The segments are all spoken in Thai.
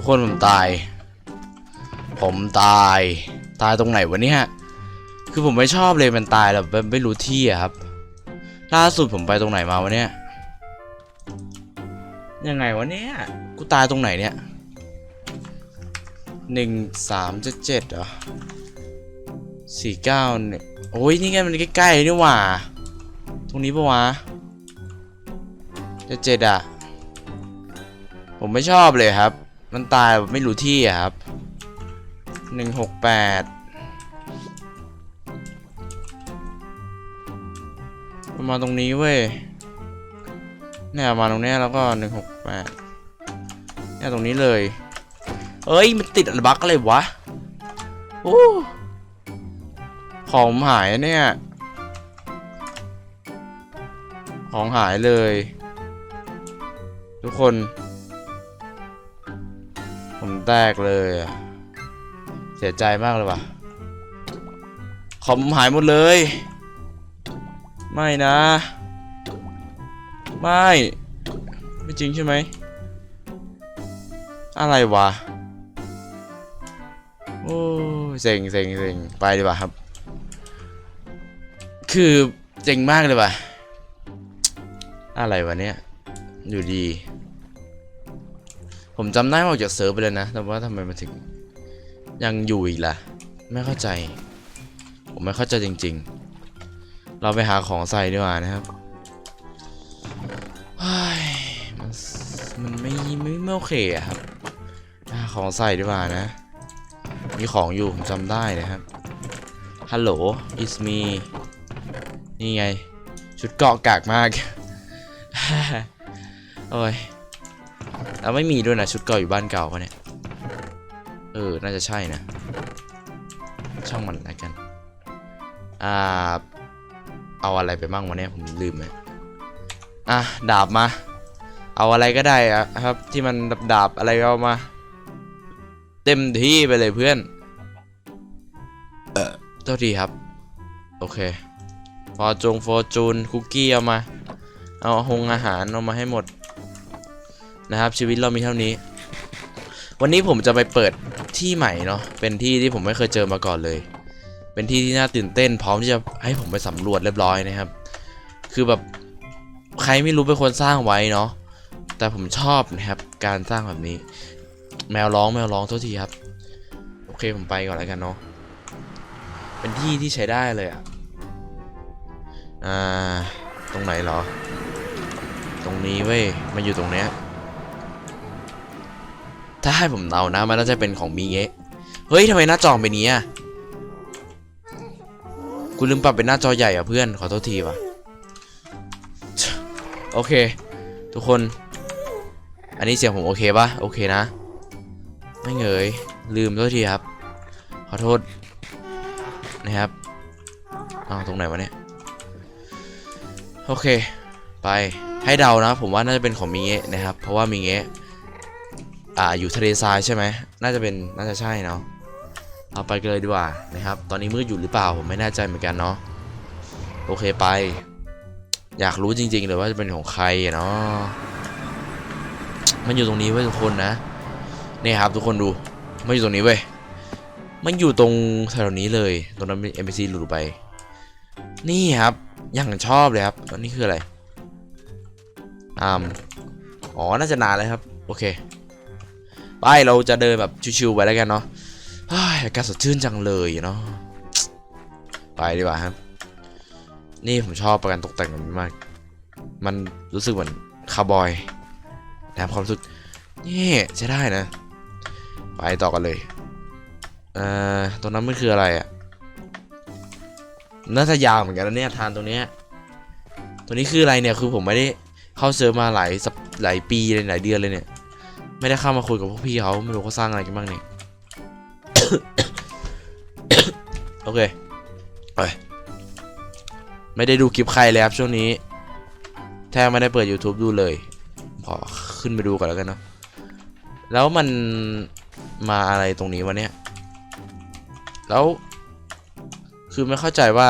ทุกคนผมตาย ผมตาย ตายตรงไหนวะเนี่ยคือผมไม่ชอบเลยมันตายแล้วไม่ไม่รู้ที่อะครับ ล่าสุดผมไปตรงไหนมาวะเนี่ยยังไงวะเนี่ยกูตายตรงไหนเนี่ยหนึ่งสามเจ็ดเจ็ดเหรอสี่เก้าเนี่ยโอ้ยนี่ไงมันใกล้ๆนี่หว่า ตรงนี้ปะวะเจ็ดเจ็ดอะผมไม่ชอบเลยครับ มันตายแบบไม่รู้ที่อะครับหนึ่งหกแปดมาตรงนี้เว้ยเนี่ยมาตรงนี้แล้วก็หนึ่งหกแปดเนี่ยตรงนี้เลย เอ้ย มันติดอะไรบั๊กอะไรวะโอ้ของหายเนี่ย ของหายเลย ทุกคน ผมแตกเลยอะเสียใจมากเลยว่ะของผมหายหมดเลย ไม่นะ ไม่ ไม่จริงใช่ไหม อะไรวะ โอ้เซ็งเซ็งเซ็งไปดีกว่าครับ คือเจ๋งมากเลยว่ะ อะไรวะเนี่ย อยู่ดี ผมจำได้ว่าออกจากเซิร์ฟไปเลยนะ แต่ว่าทำไมมาถึงยังอยู่อีกล่ะ ไม่เข้าใจ ผมไม่เข้าใจจริง ๆ เราไปหาของใส่ดีกว่านะครับมันมันไม่ไม่ไม่โอเคอะครับหาของใส่ดีกว่านะ มีของอยู่ผมจำได้นะครับ ฮัลโหล it's me นี่ไง ชุดเกาะกากมาก โอ้ย แล้วไม่มีด้วยนะชุดเกาอยู่บ้านเก่าปะเนี่ย เออ น่าจะใช่นะ ช่างมันแล้วกัน อ่า เอาอะไรไปบ้างวะเนี่ยผมลืมเลยอะ ดาบมา เอาอะไรก็ได้อะครับ ที่มันดาบดาบอะไรก็เอามา เต็มที่ไปเลยเพื่อน เออโทษทีครับ โอเค ฟอร์จงฟอร์จูนคุกกี้เอามา เอาหงอาหารเอามาให้หมด นะครับ ชีวิตเรามีเท่านี้ วันนี้ผมจะไปเปิดที่ใหม่เนาะเป็นที่ที่ผมไม่เคยเจอมาก่อนเลย เป็นที่ที่น่าตื่นเต้น พร้อมที่จะให้ผมไปสำรวจเรียบร้อยนะครับ คือแบบใครไม่รู้เป็นคนสร้างไว้เนาะแต่ผมชอบนะครับการสร้างแบบนี้ แมวร้องแมวร้องโทษทีครับโอเคผมไปก่อนแล้วกันเนาะเป็นที่ที่ใช้ได้เลยอะอ่าตรงไหนเหรอ ตรงนี้เว้ยมันอยู่ตรงเนี้ย ถ้าให้ผมเดานะมันน่าจะเป็นของมีเงะเฮ้ยทำไมหน้าจอเป็นนี้อะกูลืมปรับเป็นหน้าจอใหญ่อะเพื่อนขอโทษทีว่ะโอเค ทุกคน อันนี้เสียงผมโอเคปะโอเคนะ ไม่เงยลืมโทษทีครับ ขอโทษนะครับอ้าวตรงไหนวะเนี่ยโอเค ไปให้เดานะ ผมว่าน่าจะเป็นของมิเงะนะครับ เพราะว่ามิเงะ อ่าอยู่ทะเลทรายใช่ไหมน่าจะเป็นน่าจะใช่เนาะเอาไปกันเลยดีกว่านะครับ ตอนนี้มืดอยู่หรือเปล่าผมไม่แน่ใจเหมือนกันเนาะโอเคไป อยากรู้จริงๆเลยว่าจะเป็นของใครเนาะมันอยู่ตรงนี้เว้ยทุกคนนะนี่ครับทุกคนดูมันอยู่ตรงนี้เว้ยมันอยู่ตรงแถวนี้เลย ตรงนั้นเป็น NPC หลุดไป นี่ครับอย่างชอบเลยครับอันนี้คืออะไรอ่าอ๋อน่าจะนานเลยครับ โอเค ไปเราจะเดินแบบชิวๆไปแล้วกันเนาะอากาศสดชื่นจังเลยเนาะไปดีกว่าครับ นี่ผมชอบประกันตกแต่งแบบนี้มาก มันรู้สึกเหมือนคาร์บอยนะครับความรู้สึกนี่ใช้ได้นะ ไปต่อกันเลยเอ่อตรงนั้นมันคืออะไรอะ่ะน่าจะยาวเหมือนกันนะเนี่ยทานตรงเนี้ยตัวนี้คืออะไรเนี่ยคือผมไม่ได้เข้าเซิร์ฟมาหลายสัปหลายปีเลยหลายเดือนเลยเนี่ย ไม่ได้เข้ามาคุยกับพวกพี่เขาไม่รู้เขาสร้างอะไรกันบ้างเนี่ยโอเคไปไม่ได้ดูคลิปใครเลยครับช่วงนี้แทบไม่ได้เปิด YouTube ดูเลย ขอขึ้นไปดูก่อนแล้วกันเนาะแล้วมันมาอะไรตรงนี้วะเนี่ยแล้ว คือไม่เข้าใจว่า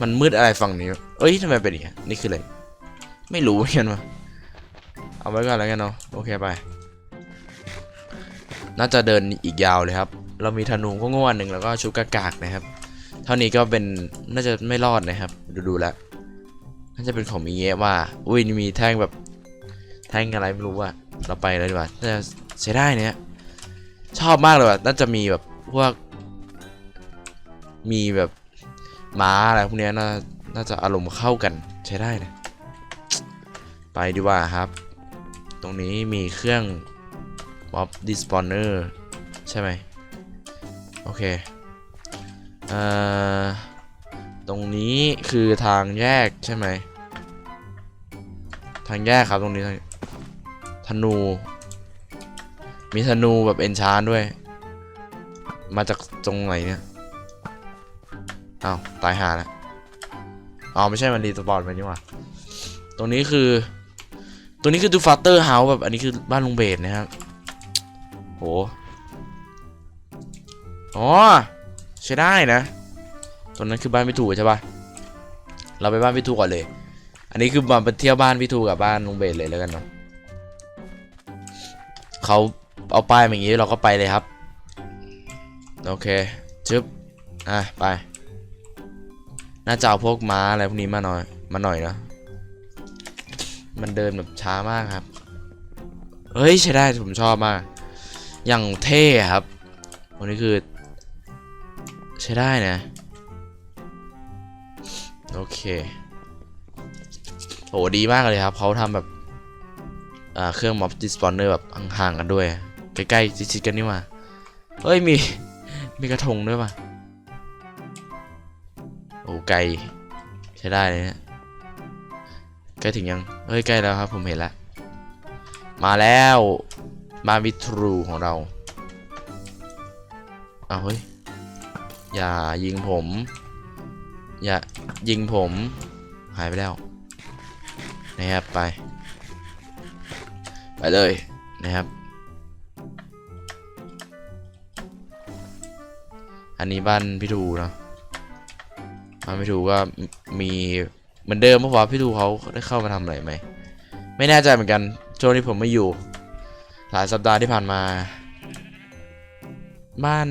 มันมืดอะไรฝั่งนี้ เอ้ยทำไมเป็นอย่างนี้นี่คืออะไร ไม่รู้เหมือนกันวะ เอาไว้ก่อนแล้วกันเนาะโอเคไป น่าจะเดินอีกยาวเลยครับ เรามีธนูก็ง่วนหนึ่งแล้วก็ชุดกากๆนะครับ เท่านี้ก็เป็นน่าจะไม่รอดนะครับ ดูดูแล้วน่าจะเป็นของมีเงี้ยว่า อุ้ยมีแท่งแบบแท่งอะไรไม่รู้ว่าเราไปเลยดีกว่าน่าจะใช้ได้เนี่ยชอบมากเลยว่ะน่าจะมีแบบพวก มีแบบม้าอะไรพวกเนี้ยน่าน่าจะอารมณ์เข้ากันใช้ได้นะไปดีกว่าครับ ตรงนี้มีเครื่อง mob despawner ใช่ไหมโอเคเอ่อตรงนี้คือทางแยกใช่ไหมทางแยกครับตรงนี้ธนู มีธนูแบบเอนชานด้วย มาจากตรงไหนเนี่ยอ้าวตายหาแล้วอ๋อไม่ใช่มันรีสปอนไปนี่หว่าตรงนี้คือ ตรงนี้คือดูฟัตเตอร์เฮาส์แบบอันนี้คือบ้านลุงเบสนะครับโหอ๋อใช้ได้นะตรงนั้นคือบ้านพี่ถูใช่ปะเราไปบ้านพี่ถูก่อนเลย อันนี้คือมาไปเที่ยวบ้านพี่ถูกับบ้านลุงเบสเลยแล้วกันเนาะเขาเอาป้ายอย่างงี้เราก็ไปเลยครับโอเคชึบอะไปน่าจะเอาพวกม้าอะไรพวกนี้มาหน่อยมาหน่อยเนาะ มันเดินแบบช้ามากครับ เฮ้ยใช้ได้ผมชอบมาก อย่างเท่ครับวันนี้คือ ใช้ได้นะ โอเคโหดีมากเลยครับเขาทำแบบเครื่องม็อบดิสปอนเนอร์แบบห่างๆกันด้วย ใกล้ๆชิดๆกันนี่มาเฮ้ยมี มีกระทงด้วยป่ะ โอ้ไกลใช้ได้เลยเนี่ย ใกล้ถึงยัง เฮ้ย ใกล้แล้วครับ ผมเห็นแล้ว มาแล้ว มาวิทรูของเรา เอาเฮ้ย อย่ายิงผม อย่ายิงผม หายไปแล้ว นะครับ ไป ไปเลยนะครับ อันนี้บ้านพี่ทูเนาะบ้านพี่ทูก็มี เหมือนเดิมเพราะว่าพี่ทูเขาได้เข้ามาทำอะไรไหม ไม่แน่ใจเหมือนกันช่วงนี้ผมไม่อยู่ หลายสัปดาห์ที่ผ่านมา บ้าน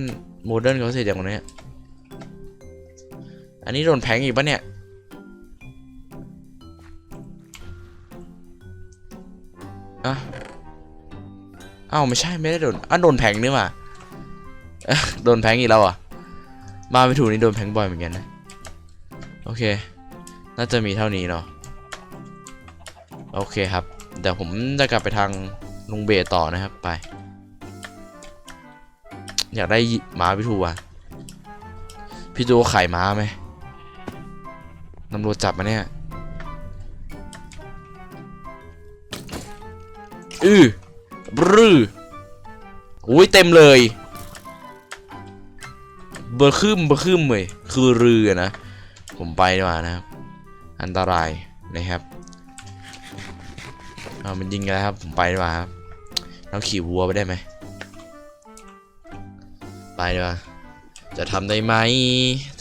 โมเดิร์นเขาเสร็จอย่างนี้อันนี้โดนแพงอีกปะเนี่ยอะอ้าวไม่ใช่ไม่ได้โดนอะโดนแพงนี่หว่าโดนแพงอีกแล้วอะมาไม่ถูกนี่โดนแพงบ่อยเหมือนกันนะ โอเค น่าจะมีเท่านี้เนาะโอเคครับเดี๋ยวผมจะกลับไปทางลุงเบต่อนะครับไป อยากได้ม้าพี่ทูอะพี่ทูไข่ม้าไหมตำรวจจับมาเนี่ยอือบรืออุ้ยเต็มเลยเบอร์คึมเบอร์คึมเลยคือเรือนะ ผมไปดีกว่านะครับ อันตรายนะครับเอามันยิงกันแล้วครับ ผมไปดีกว่าครับเราขี่วัวไปได้ไหม ไปดีกว่า จะทำได้ไหม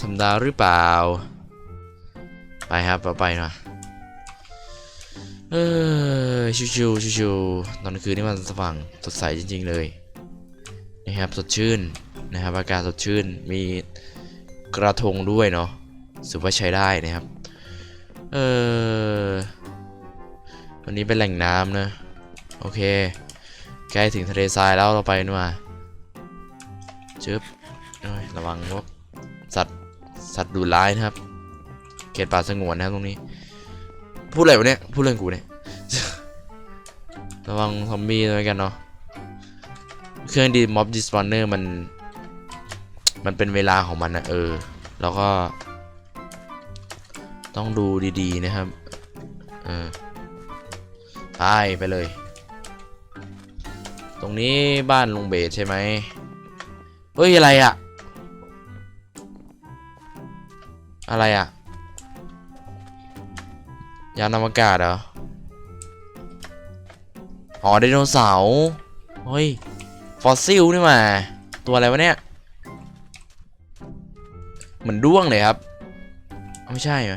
ทำได้หรือเปล่า ไปครับเราไปหน่อยเออชิวๆชิวๆตอนคืนนี่มันสว่างสดใสจริง ๆ เลยนะครับสดชื่นนะครับอากาศสดชื่นมีกระทงด้วยเนาะถือว่าใช้ได้นะครับ เออวันนี้เป็นแหล่งน้ำนะ โอเค ใกล้ถึงทะเลทรายแล้วเราไปนู่นมาจึ๊บระวังพวกสัตว์สัตว์ดุร้ายนะครับ เขตป่าสงวนนะครับตรงนี้ พูดอะไรวะเนี่ย พูดเรื่องกูเนี่ย ระวังซอมบี้ด้วยกันเนาะ เครื่องดีม็อบดิสปอนเนอร์มัน มันเป็นเวลาของมันนะเออ แล้วก็ ต้องดูดีๆนะครับเออไปไปเลย ตรงนี้บ้านลุงเบสใช่ไหมเฮ้ย อะไรอะอะไรอะยานอวกาศเหรออ๋อไดโนเสาร์เฮ้ย ฟอสซิลนี่มา ตัวอะไรวะเนี่ย เหมือนด้วงเลยครับ ไม่ใช่ไหม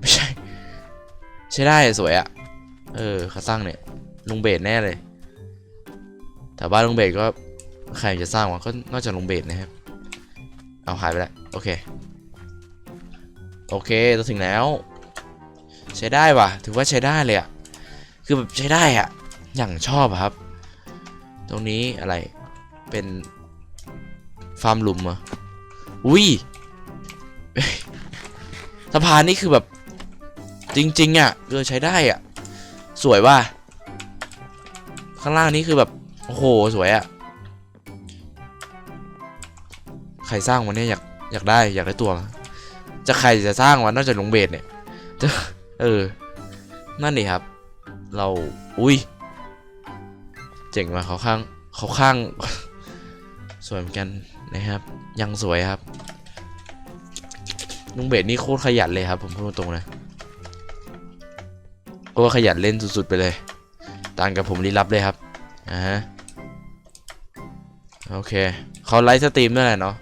ไม่ใช่ ใช้ได้สวยอะเออเขาสร้างเนี่ยลุงเบสแน่เลย แต่บ้านลุงเบสก็ใครจะสร้างวะก็นอกจากลุงเบสนะครับ เอาหายไปแล้วโอเค โอเคเราถึงแล้ว ใช้ได้ว่ะ ถือว่าใช้ได้เลยอะคือแบบใช้ได้อะอย่างชอบครับ ตรงนี้อะไรเป็นฟาร์มหลุมเหรออุ้ยเอ้ยสะพานนี่คือแบบ จริง ๆอะเออใช้ได้อะสวยว่ะข้างล่างนี่คือแบบ โอ้โห สวยอะใครสร้างวันนี้อยากอยากได้อยากได้ตัว จะใครจะสร้างวะนนอกจากลุงเบสเนี่ยจะเออ นั่นดิครับ เรา อุ้ย เจ๋งว่ะเขาข้างเขาข้าง สวยเหมือนกันนะครับ ยังสวยครับลุงเบสนี่โคตรขยันเลยครับ ผมพูดตรงๆนะ โคตรขยันเล่นสุดๆไปเลยต่างกับผมลี้ลับเลยครับอ่าฮะโอเคเขาไลฟ์สตรีมด้วยแหละเนาะ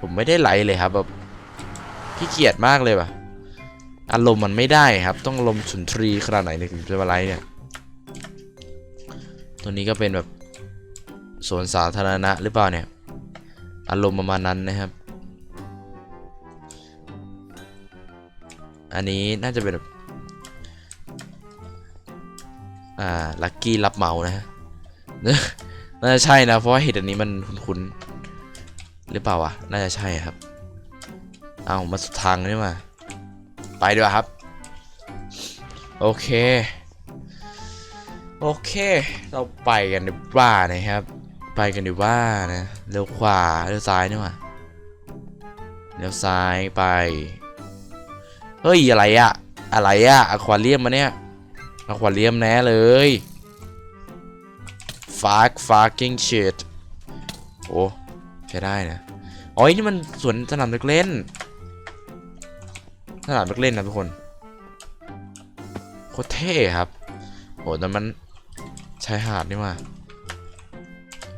ผมไม่ได้ไลฟ์เลยครับแบบพี่เกียดมากเลยว่ะอารมณ์มันไม่ได้ครับ ต้องอารมณ์สุนทรีขนาดไหนถึงจะมาไลฟ์เนี่ยตัวนี้ก็เป็นแบบสวนสาธารณะหรือเปล่าเนี่ย อารมณ์ประมาณนั้นนะครับ อันนี้น่าจะเป็นแบบ อ่า ลักกี้รับเหมานะฮะน่าจะใช่นะ เพราะว่าเห็ดอันนี้มันคุ้นๆหรือเปล่าวะ น่าจะใช่ครับ เอามาสุดทางนี่มา ไปดีกว่าครับ โอเค โอเค เราไปกันดีกว่านะครับ ไปกันดีกว่านะ เลี้ยวขวา เลี้ยวซ้ายนี่มาเลี้ยวซ้ายไป เฮ้ย อะไรอะอะไรอะอควาเรียมมาเนี่ย อควาเรียมแน่เลยฟาร์กฟาร์กิ้งชิตโอ้ใช้ได้นะอ๋อนี่มันสวนสนามเด็กเล่น สนามเด็กเล่นนะทุกคนโคตรเท่ครับโหแต่มันชายหาดนี่มา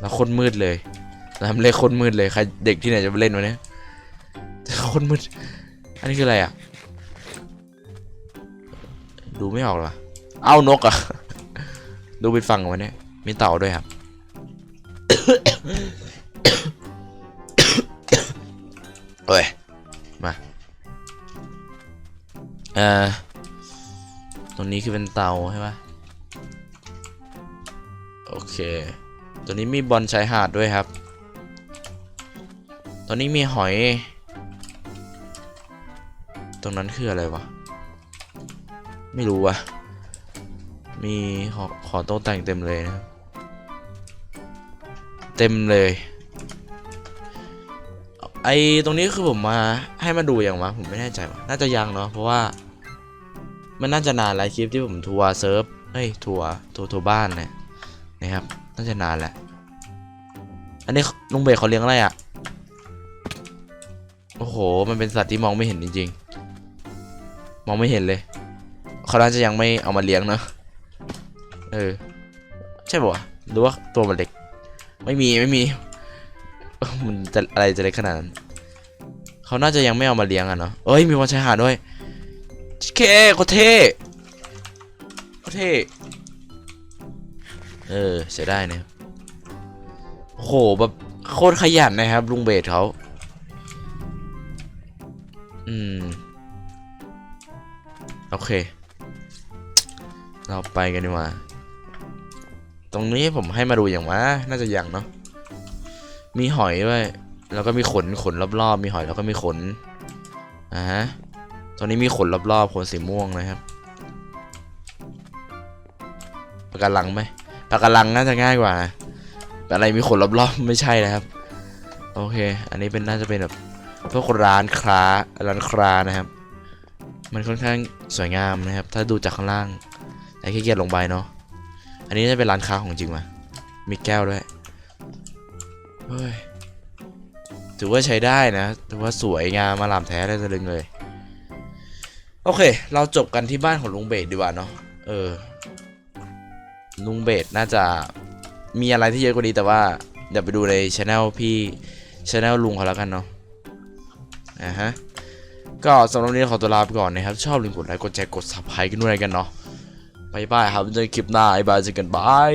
แล้วคนมืดเลยน้ำเล่นคนมืดเลยใครเด็กที่ไหนจะไปเล่นวะเนี่ยคนมืด อันนี้คืออะไรอะ ดูไม่ออกหรอ เอานกอะดูไปฟังวันนี้มีเต่าด้วยครับ เอ้ย มา เอ่อ ตรงนี้คือเป็นเตาใช่ปะโอเค ตัวนี้มีบอลชายหาดด้วยครับ ตอนนี้มีหอย ตรงนั้นคืออะไรวะ ไม่รู้วะ มีขอขอโต๊ะแต่งเต็มเลยนะ เต็มเลย ไอตรงนี้คือผมมาให้มาดูอย่างวะผมไม่แน่ใจว่ะน่าจะยังเนาะเพราะว่า มันน่าจะนานหลายคลิปที่ผมทัวร์เซิร์ฟเอ้ยทัวร์ทัวร์ทัวร์บ้านเนี่ยนะครับ น่าจะนานแหละอันนี้ลุงเบสเขาเลี้ยงอะไรอะ่ะโอ้โห มันเป็นสัตว์ที่มองไม่เห็นจริงๆ มองไม่เห็นเลย เขาน่าจะยังไม่เอามาเลี้ยงเนอะ เออ ใช่ป่ะหรือว่าตัวมันเล็ก ไม่มีไม่มีมันจะอะไรจะเล็กขนาดนั้นเขาน่าจะยังไม่เอามาเลี้ยงอะเนาะเอ้ยมีวันชายหาดด้วยเคโคเทโคเทเออใช้ได้นะโหแบบโคตรขยันนะครับ ลุงเบสเขาอืม โอเค เราไปกันดีกว่า ตรงนี้ผมให้มาดูอย่างว่าน่าจะยังเนาะมีหอยด้วยแล้วก็มีขนขนรอบๆ มีหอยแล้วก็มีขนอ่าฮะตรงนี้มีขนรอบๆขนสีม่วงนะครับปากกาลังไหมปากกาลังน่าจะง่ายกว่านะแต่อะไรมีขนรอบๆไม่ใช่นะครับ โอเค อันนี้เป็นน่าจะเป็นแบบพวกร้านค้าร้านครานะครับ มันค่อนข้างสวยงามนะครับ ถ้าดูจากข้างล่างแต่ขี้เกียจลงไปเนาะ อันนี้จะเป็นร้านค้าของจริงว่ะมีแก้วด้วยเฮ้ยถือว่าใช้ได้นะถือว่าสวยงามมาลามแท้ได้ตะลึงเลย โอเค เราจบกันที่บ้านของลุงเบสดีกว่าเนาะเออลุงเบสน่าจะมีอะไรที่เยอะกว่านี้แต่ว่าเดี๋ยวไปดูในช anel พี่ช anel ลุงเขาแล้วกันเนาะอ่าฮะก็สำหรับวันนี้ขอตัวลาไปก่อนนะครับ ชอบลืมกดไลค์กดแชร์กด subscribe กันด้วยกันเนาะ บายบายครับเจอกันคลิปหน้าบายบายเจอกันบาย